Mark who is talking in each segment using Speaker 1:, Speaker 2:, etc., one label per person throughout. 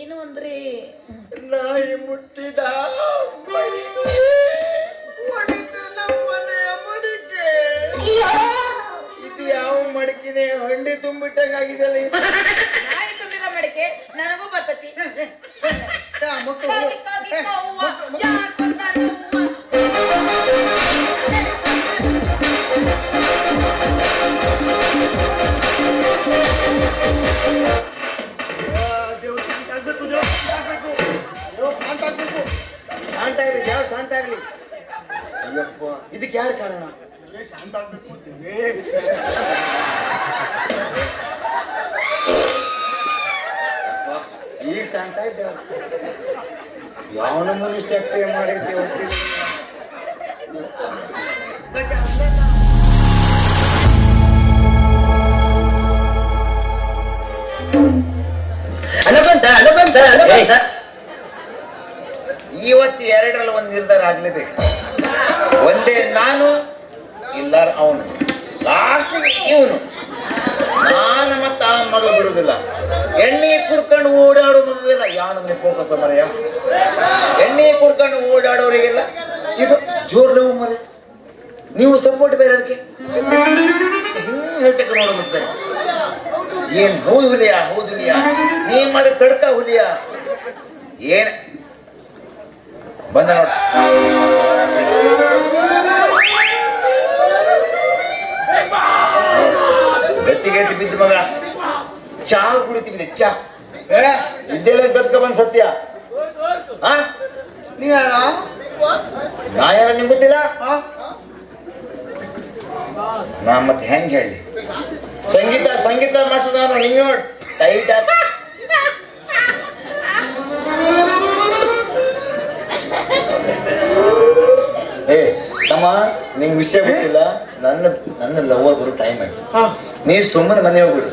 Speaker 1: ಏನು ಅಂದ್ರೆ
Speaker 2: ನಾಯಿ ಮುಟ್ಟಿದ ಇದು ಯಾವ ಮಡಿಕೆನೆ? ಹಂಡಿ ತುಂಬಿಟ್ಟಂಗಾಗಿದೆಯಲ್ಲ ಇದು.
Speaker 1: ನಾಯಿ ತುಂಬಿದ ಮಡಿಕೆ ನನಗೂ ಬರ್ತತಿ.
Speaker 2: ಮಕ್ಕಳು, ಇದಕ್ಕೆ ಯಾರು ಕಾರಣ? ಶಾಂತ ಆಗ್ಬೇಕು ಈಗ ಶಾಂತ ಇದ್ದ. ಯಾವ ಸ್ಟೆಪ್ ಮಾಡಿದ್ದೆ ಹೊಟ್ಟಿಗೆ
Speaker 3: ಅನುಬಂಧ ಅನುಬಂಧ ಅನುಬಂಧ.
Speaker 2: ಇವತ್ತು ಎರಡರಲ್ಲಿ ಒಂದು ನಿರ್ಧಾರ ಆಗ್ಲೇಬೇಕು. ಒಂದೇ ನಾನು, ಇಲ್ಲಾರ ಅವನು. ಲಾಸ್ಟಿಗೆ ಇವನು. ನಾನು ಮತ್ತೆ ಆ ಮಗ ಬಿಡುದಿಲ್ಲ. ಎಣ್ಣೆ ಕುಡ್ಕೊಂಡು ಓಡಾಡೋ ಮಗುವಿಲ್ಲ ಯಾವ ನಮ್ಗೆ ಹೋಗತ್ತ ಮರೆಯ? ಎಣ್ಣೆ ಕುಡ್ಕೊಂಡು ಓಡಾಡೋರಿಗೆಲ್ಲ ಇದು ಜೋರ್ ನೋವು ಮರೆ. ನೀವು ಸಪೋರ್ಟ್ ಬೇರೆ ಅದಕ್ಕೆ ಹೇಳ್ತಕ್ಕ ನೋಡೋ ಮತ್ತೆ ಏನ್ ಹೌದು ಹುಲಿಯಾ ಹೌದು ಹುಲಿಯಾ ನೀ ಮಾಡಿ ತಡ್ಕ ಹುಲಿಯಾ? ಏನ್ ಬಂದ ನೋಡ. ಗಟ್ಟಿ ಗಟ್ಟಿ ಬಿದ್ದು ಮಗ. ಚಾ ಕುಡಿತೀವಿ ಚಾ. ಇದ್ದೆಲ್ಲ ಬದುಕ ಬಂದ್ ಸತ್ಯ.
Speaker 3: ನೀ ಯಾರ
Speaker 2: ನಾ ಯಾರ ನಿಮ್ ಗೊತ್ತಿಲ್ಲ? ನಾ ಮತ್ತೆ ಹೆಂಗ್ ಹೇಳಿ? ಸಂಗೀತ ಸಂಗೀತ ಮಾಡ್ಸೋದ ನಾನು ಹಿಂಗ್ ನೋಡ್. ಟೈಟ್ ಆತ ತಮ್ಮ ನಿಂಗ್ ವಿಷಯ ಗೊತ್ತಿಲ್ಲ. ನನ್ನ ನನ್ನ ಲವರ್ ಬರೋ ಟೈಮ್ ಆಯ್ತು. ನೀ ಸುಮ್ಮನೆ ಮನೆ ಹೋಗ್ಬಿಡು.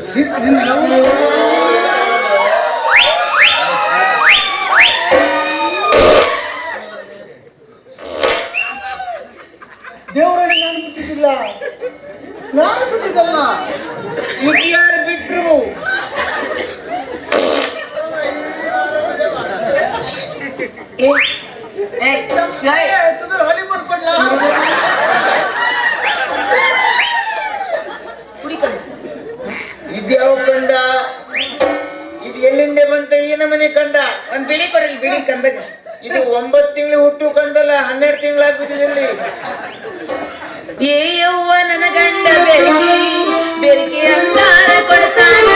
Speaker 2: ಕಂಡ.
Speaker 1: ಒಂದ್ ಬಿಳಿ ಕೊಡಲಿ ಬಿಳಿ ಕಂದ
Speaker 2: ಇದು ಒಂಬತ್ ತಿಂಗಳು ಹುಟ್ಟು ಕಂದಲ್ಲ ಹನ್ನೆರಡು ತಿಂಗಳಾಗ್ಬಿಟ್ಟಿದೆ ಇಲ್ಲಿ.
Speaker 1: ಏ ಯವ್ವ ನನ್ನ ಗಂಡ ಬೆರಗಿ ಬೆರಗಿ ಅಂದಾರ ಕೊಡ್ತಾನ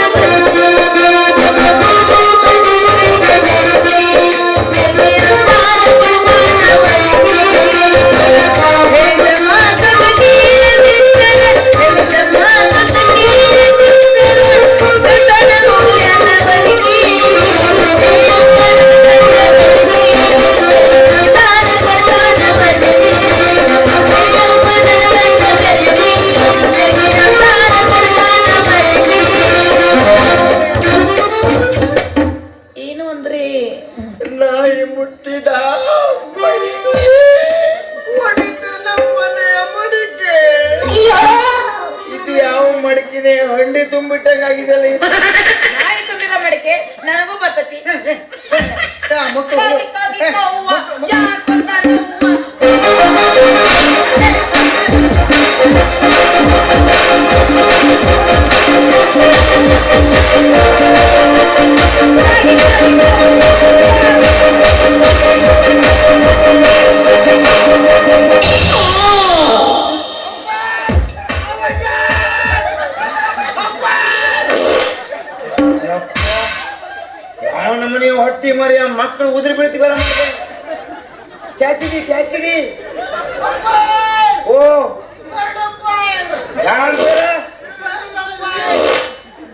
Speaker 2: ನಾಯಿ ಮುಟ್ಟಿದ ಮಡಿಕೆ ನಮ್ಮನೆಯ ಮಡಿಕೆ. ಇದು ಯಾವ ಮಡಿಕೆನೆ? ಹಂಡಿ ತುಂಬಿಟ್ಟಂಗಾಗಿದೆಯಲ್ಲ ಇದು.
Speaker 1: ನಾಯಿ ತುಂಬಿದ ಮಡಿಕೆ ನನಗೂ ಬರ್ತತಿ.
Speaker 2: ಮಕ್ಕಳು,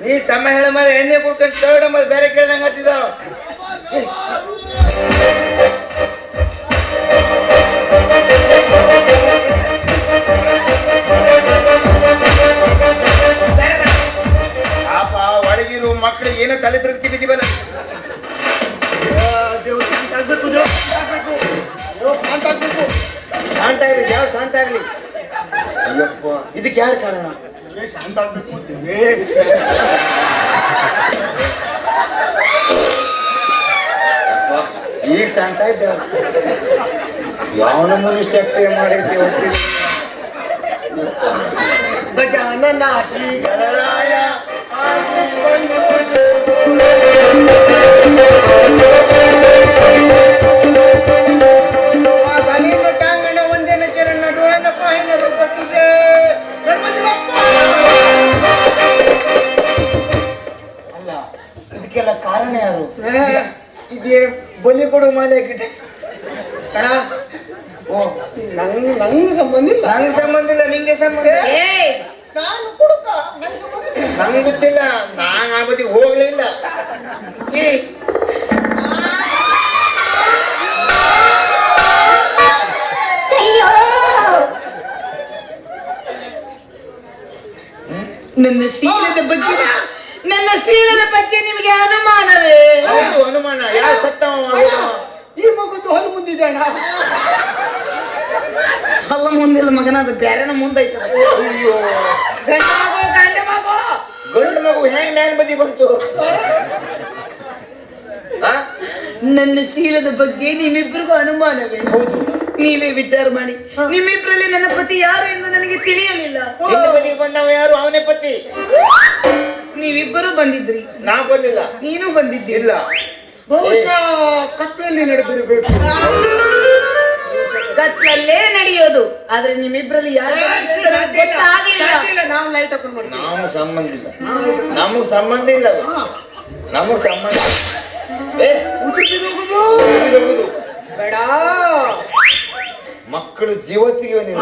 Speaker 2: ನೀ ತಮ್ಮ ಹೇಳ ಮೇಲೆ ಎಣ್ಣೆ ಕುಡ್ಕೊಂಡು ತರ್ಡ ಮರ ಬೇರೆ ಕೇಳ್ದಂಗ ಪಾಪ ಒಳಗಿರು ಮಕ್ಕಳಿಗೆ ಏನೋ ತಲೆ ತಿರುಗ್ತಿ ಬಿದ್ದೀವಲ್ಲ
Speaker 3: ದೇವ್ರು ಶಾಂತ ಆಗ್ಬೇಕು ದೇವ್ರು ಶಾಂತ ಆಗ್ಬೇಕು. ಶಾಂತ ಆಗ್ಬೇಕು.
Speaker 2: ಶಾಂತ ಆಗ್ಲಿ ಯಾವ ಶಾಂತ ಆಗ್ಲಿ. ಅಯ್ಯಪ್ಪ. ಇದಕ್ಕೆ ಯಾರು ಕಾರಣ?
Speaker 3: ಏ, ಶಾಂತ ಆಗ್ಬೇಕು ದೇವ್ರೇ
Speaker 2: ಈಗ ಶಾಂತ ಇದ್ದೆ. ಯಾವ ನಮೂನಿ ಸ್ಟೆಪ್ ಮಾಡಿದ್ದೆ ಒಟ್ಟಿಗೆ
Speaker 3: ಗಜಾನನ ಶ್ರೀ ಗಣರಾಯ ಆದಿ ಬಂದು ಸಂಬಂಧ ಇಲ್ಲ.
Speaker 2: ನಂಗೆ ಸಂಬಂಧ ಇಲ್ಲ ನಿಂಗೆ ಸಂಬಂಧ
Speaker 1: ಏಯ್.
Speaker 3: ನಾನು ಕುಡುಕ ನನಗೆ ಗೊತ್ತಿಲ್ಲ.
Speaker 2: ನಂಗೆ ಗೊತ್ತಿಲ್ಲ ನಾನು ಆ ಬದಿಗೆ ಹೋಗ್ಲಿಲ್ಲ
Speaker 1: ಏಯ್ ನನ್ನ ಶೀಲದ ಬಗ್ಗೆ ನನ್ನ ಶೀಲದ ಬಗ್ಗೆ ನಿಮಗೆ ಅನುಮಾನವೇ?
Speaker 2: ಹೌದು ಅನುಮಾನ. ಯಾವ ಸತ್ತವ?
Speaker 3: ಈ ಮಗುದ್ದು ಹೊಲ ಮುಂದಿದೆ ಅಣ್ಣ.
Speaker 1: ಅಲ್ಲ ಮುಂದಿಲ್ಲ ಮಗನ ಅದು ಬೇರೆನ
Speaker 2: ಮುಂದೈತೆ
Speaker 1: ಗಂಡ ಮಗು ಗಂಡ ಮಗು.
Speaker 2: ಗಂಡು ಮಗು ಹೆಂಗ್ ನ್ಯಾನ್ ಬದಿ ಬಂತು?
Speaker 1: ನನ್ನ ಶೀಲದ ಬಗ್ಗೆ ನಿಮ್ಮಿಬ್ಬರಿಗೂ ಅನುಮಾನವೇ?
Speaker 2: ಹೌದು.
Speaker 1: ನೀವೇ ವಿಚಾರ ಮಾಡಿ. ನಿಮ್ಮಿಬ್ಬರಲ್ಲಿ ನನ್ನ ಪತಿ ಯಾರು ಎಂದು ನನಗೆ ತಿಳಿಯಲಿಲ್ಲ.
Speaker 2: ಬದಿಗೆ ಬಂದವ ಯಾರು? ಅವನೇ ಪತಿ.
Speaker 1: ನೀವಿಬ್ಬರು ಬಂದಿದ್ರಿ.
Speaker 2: ನಾ ಬಂದಿಲ್ಲ.
Speaker 1: ನೀನು
Speaker 2: ಬಂದಿದ್ದಿಲ್ಲ
Speaker 3: ಬಹುಶಃ ಕತ್ತಲಲ್ಲಿ ನಡೆದಿರಬೇಕು.
Speaker 1: ಕತ್ಲಲ್ಲೇ ನಡೆಯೋದು. ಆದ್ರೆ ನಿಮ್ಮಿಬ್ರಲ್ಲಿ ಯಾರು ಗೊತ್ತಾಗ್ಲಿಲ್ಲ.
Speaker 3: ನಾವು ಲೈಟ್ ಹಾಕೊಂಡು ಮಾಡ್ತೀವಿ.
Speaker 2: ನಾವು ಸಂಬಂಧ ಇಲ್ಲ. ನಮಗ್ ಸಂಬಂಧ ಇಲ್ಲ. ಅದು ನಮಗ್ ಸಂಬಂಧ ಇಲ್ಲ. ಏ
Speaker 3: ಉದುರ್ಬಿದ್ದು ಹೋಗುದು?
Speaker 2: ಇದು ಹೌದು.
Speaker 3: ಬೇಡ.
Speaker 2: ಮಕ್ಕಳು ಜೀವತ್ತಿಗೆ.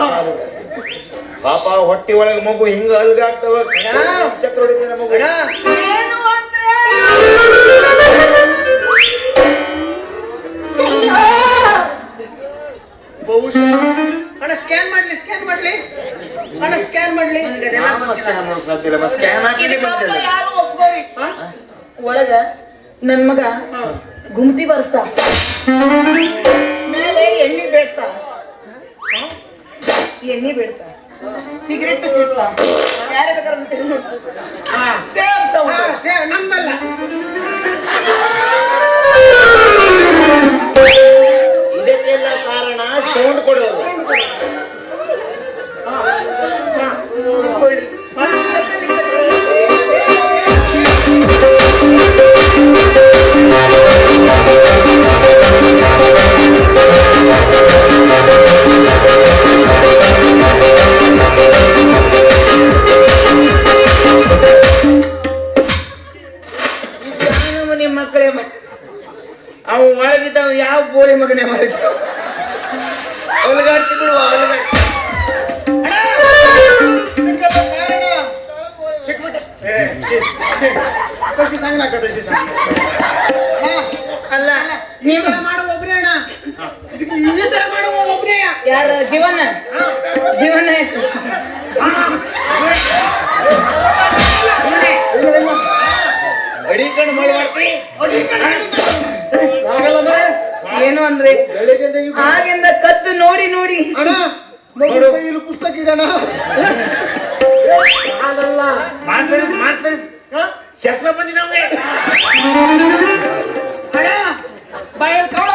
Speaker 2: ಪಾಪ ಹೊಟ್ಟಿ ಒಳಗೆ ಮಗು ಹಿಂಗ ಅಲ್ಗಾಡ್ತವ. ಚಕ್ರ ಹೊಡಿತಾನೆ ಮಗು.
Speaker 3: ಅಣ್ಣ,
Speaker 1: ಏನು ಅಂದ್ರೆ?
Speaker 3: ಬಹುಶಃ ಅಣ್ಣ ಸ್ಕ್ಯಾನ್ ಮಾಡ್ಲಿ ಸ್ಕ್ಯಾನ್ ಮಾಡ್ಲಿ. ಅಣ್ಣ ಸ್ಕ್ಯಾನ್ ಮಾಡ್ಲಿ.
Speaker 1: ಯಾರು ಒಪ್ಕೋರಿ? ಒಳಗ ನನ್ ಮಗ. ಗುಮ್ತಿ ಬರ್ಸ್ತಾ. ಮೇಲೆ ಎಣ್ಣೆ ಬೇಡ್ತಾ. ಎಣ್ಣೆ ಬೇಡ್ತಾ. ಸಿಗರೆಟ್ ಸಿಗ್ತಾ. ಯಾರೇ ಬೇಕಾದ್ರೆ. ಸೇಮ್
Speaker 3: ಹಾ,
Speaker 1: ಸೌಂಡ್.
Speaker 3: ಸೇ- ನಮ್ದಲ್ಲ.
Speaker 2: ಮಾಡಿದ್ದ ಯಾವ ಬೋಳಿ ಮಗನೇ ಮಾಡಿದ್ದ? ಹೊಲಗಾಡ್ತಿ ಬಿಡುವ
Speaker 1: ಅಲ್ಲ ನೀವು
Speaker 3: ಮಾಡುವ ಒಬ್ರೇ ಅಣ್ಣ. ಇದಕ್ಕೆ ಈ ತರ ಮಾಡುವ ಒಬ್ರೇ.
Speaker 1: ಯಾರ ಜೀವನ? ಜೀವನ
Speaker 2: ಅಡಿ ಕಣ್ಣು
Speaker 3: ಮಾಡಿ ಮಾಡ್ತೀವಿ
Speaker 1: ಏನು ಅಂದ್ರೆ ಆಗಿಂದ ಕದ್ದು ನೋಡಿ ನೋಡಿ.
Speaker 3: ಪುಸ್ತಕ ಇದಣ್ಣ ಅಣ್ಣ. ಅದಲ್ಲ?
Speaker 2: ಚಸ್ಮಾ
Speaker 3: ಬಾಯಲ್ಲಿ ಕವಳ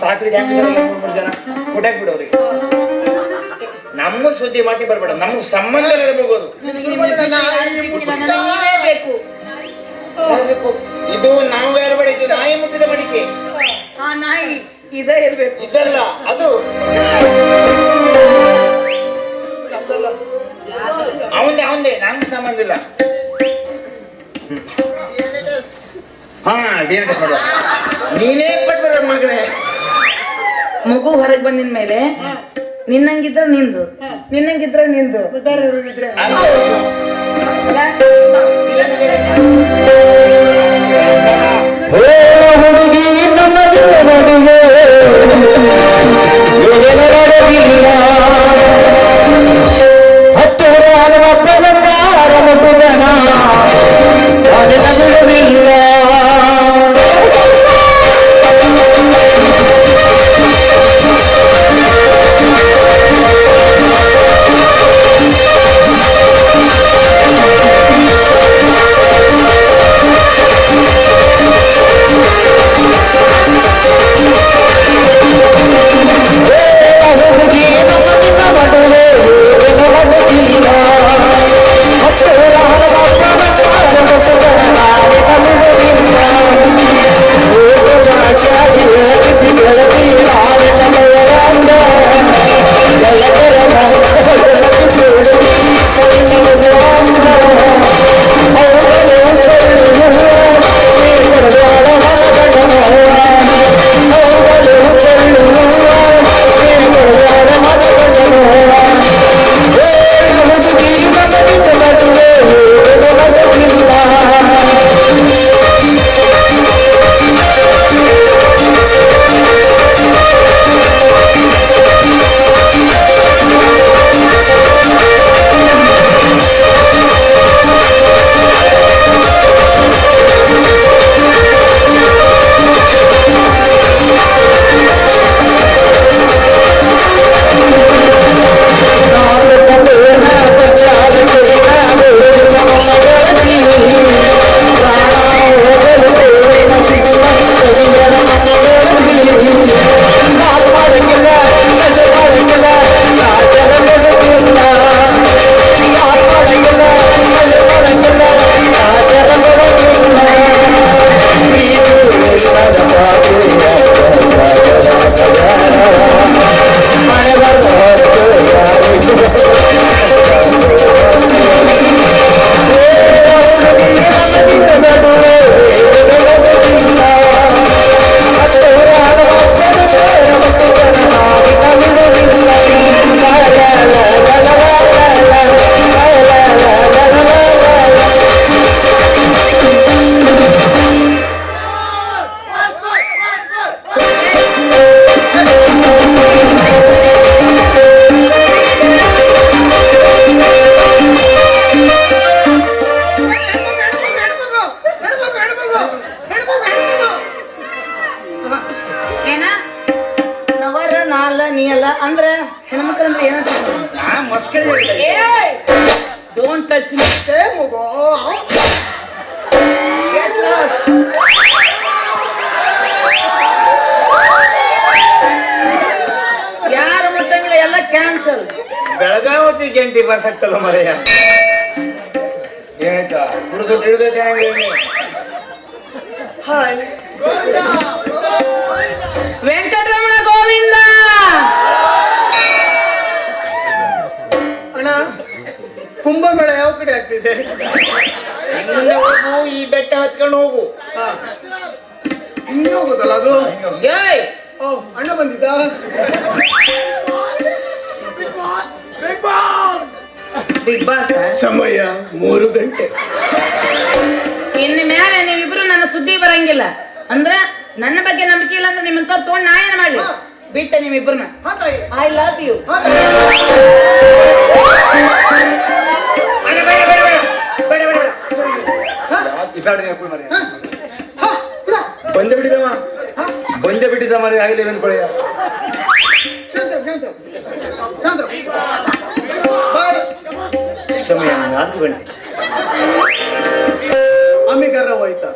Speaker 2: ಪಾಪ ಹಾಕಿದ್ರೆ ಮೂರ್ ಜನ. ಕೊಟ್ಟಾಕ್ ಬಿಡು ಅವ್ರಿಗೆ? ನಮ್ಮ ಸುದ್ದಿ ಮಾತಿ ಬರ್ಬೇಡ. ನಮ್ಗೆ ಸಂಬಂಧ ಮುಗೋದು ಇದು ನಾವು ಬೇಡ ಇದು ನಾಯಿ ಮುಟ್ಟಿದ ಮಡಿಕೆ.
Speaker 1: ಆ ನಾಯಿ ಇದೇ ಇರ್ಬೇಕು.
Speaker 2: ಇದಲ್ಲ ಅದು. ಅವಂದೇ ಅವಂದೇ ನಮ್ಗೆ ಸಂಬಂಧ ಇಲ್ಲ. ಹಾ ನೀನೇ ಪಟ್ಟ ಮಗನೇ.
Speaker 1: ಮಗು ಹೊರಗೆ ಬಂದಿನ ಮೇಲೆ ನಿನ್ನಂಗಿದ್ರ ನಿಂದು ನಿನ್ನಂಗಿದ್ರ ನಿಂದು.
Speaker 4: ಹುಡುಗಿ
Speaker 2: ಬೆಳಗಾವತಿ ಜಂಟಿ ಬರ್ಸಕ್ತಲ್ಲ ಮರೆಯ ಏನಾಯ್ತಾ? ಹುಡುದು ಹಿಡಿದು ಚೆನ್ನಾಗಿ
Speaker 3: ಹಾಯ್.
Speaker 1: ವೆಂಕಟರಮಣ ಗೋವಿಂದ.
Speaker 3: ಅಣ್ಣ ಕುಂಭಮೇಳ ಯಾವ ಕಡೆ ಆಗ್ತಿದೆ?
Speaker 2: ಇಲ್ಲಿಂದ ಹೋಗು ಈ ಬೆಟ್ಟ ಹತ್ಕೊಂಡು ಹೋಗು.
Speaker 3: ಹಾ. ಹಿಂಗೆ ಹೋಗುದಲ್ಲ ಅದು?
Speaker 1: ಏಯ್.
Speaker 3: ಓ ಅಣ್ಣ ಬಂದಿದ್ದ?
Speaker 1: ಬಿಗ್ ಬಾಸ್
Speaker 3: ಸಮಯ ಮೂರು ಗಂಟೆ.
Speaker 1: ಇನ್ನು ಮೇಲೆ ನೀವಿಬ್ರು ನನ್ನ ಸುದ್ದಿ ಬರಂಗಿಲ್ಲ. ಅಂದ್ರ ನನ್ನ ಬಗ್ಗೆ ನಂಬಿಕೆ ಇಲ್ಲ ಅಂದ್ರೆ ನಿಮ್ಮಂತ ತಗೊಂಡ್ ನಾ ಏನ್ ಮಾಡ್ಲಿ? ಬಿಟ್ಟ ನಿಮ್ಮಿಬ್ರನ್ನ. I love you?
Speaker 2: ಬಂದೆ ಬಿಟ್ಟಿದವ ಬಂದೆ ಬಿಟ್ಟಿದ್ದ ಮರೆ ಆಗಲಿ ಬಂದ್ಕೊಳೆಯ
Speaker 3: ಶಾಂತ. ಶಾಂತ ಶಾಂತ ಬಾಯ್
Speaker 2: ಸಮಯ ನಾಲ್ಕು ಗಂಟೆ
Speaker 3: ಅಮ್ಮಿಗಾರ ಹೋಯ್ತಾ